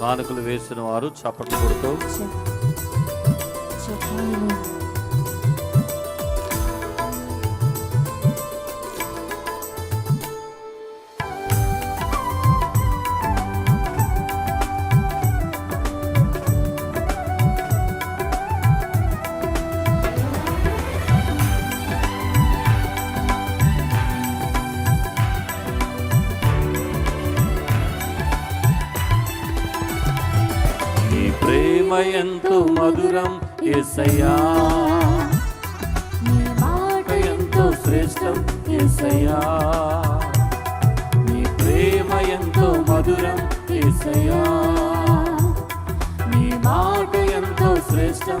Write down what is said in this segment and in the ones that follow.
కానుకలు వేసిన వారు చప్పట్లు కొడుతూ ప్రేమ ఎంతో మధురం ఏసయ్యా. నీ మాట ఎంతో శ్రేష్టం ఎసయా నీ ప్రేమ ఎంతో మధురం నీ మాట ఎంతో శ్రేష్టం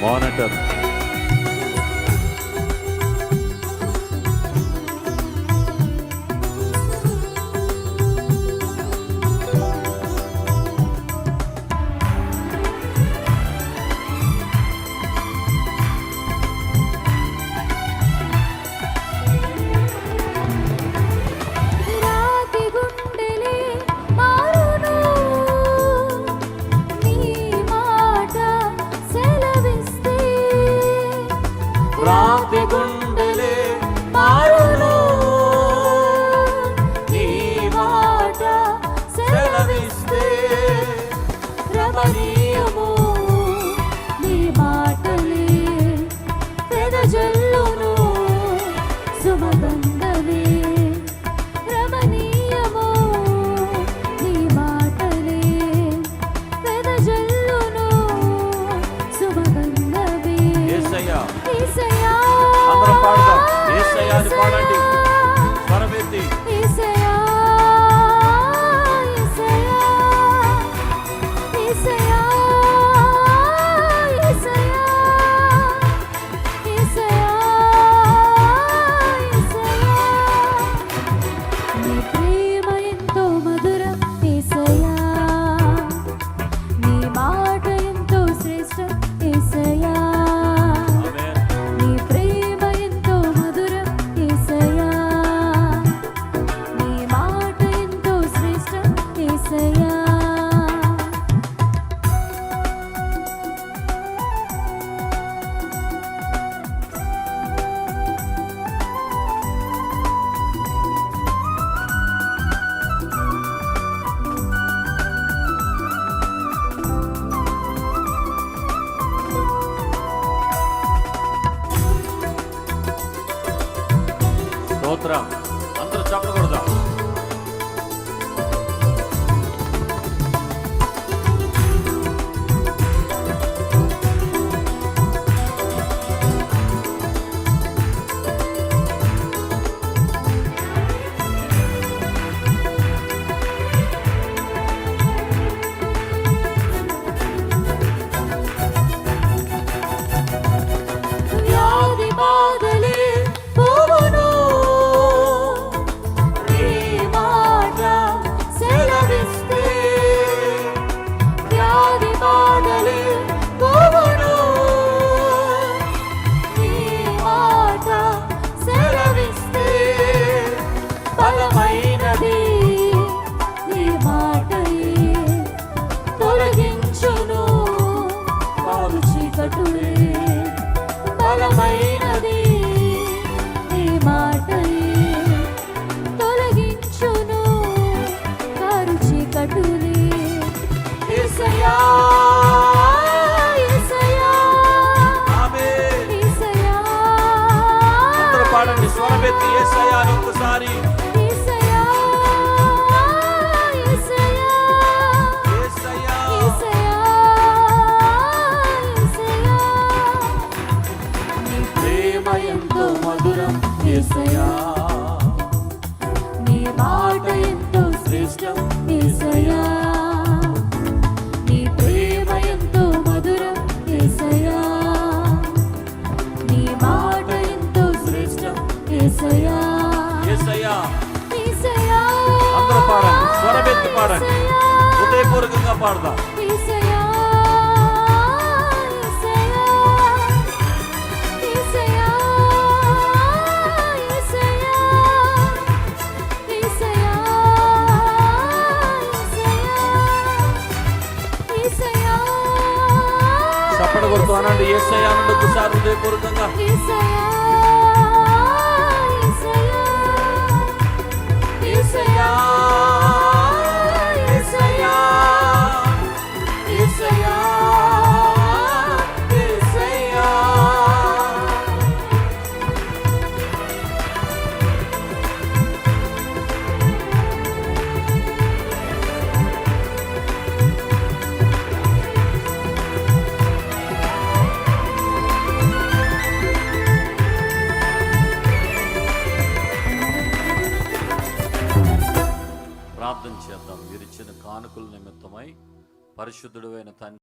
மானிட்டர். శుభబంధవే రమణీయమో నీ మాటలే. పెదజల్లును శుభబంధవే ఏసయ్యా. అందరం పాడదాం. ఏసయ్యా పాడండి. భాగమై పాడదాం యేసయ్యా యేసయ్యా యేసయ్యా యేసయ్యా యేసయ్యా యేసయ్యా చప్పట కొడుతూ అనండి ఏసై అనండి ఒకసారి హృదయపూర్వకంగా యేసయ్యా పరిశుద్ధుడు అయిన తండ్రి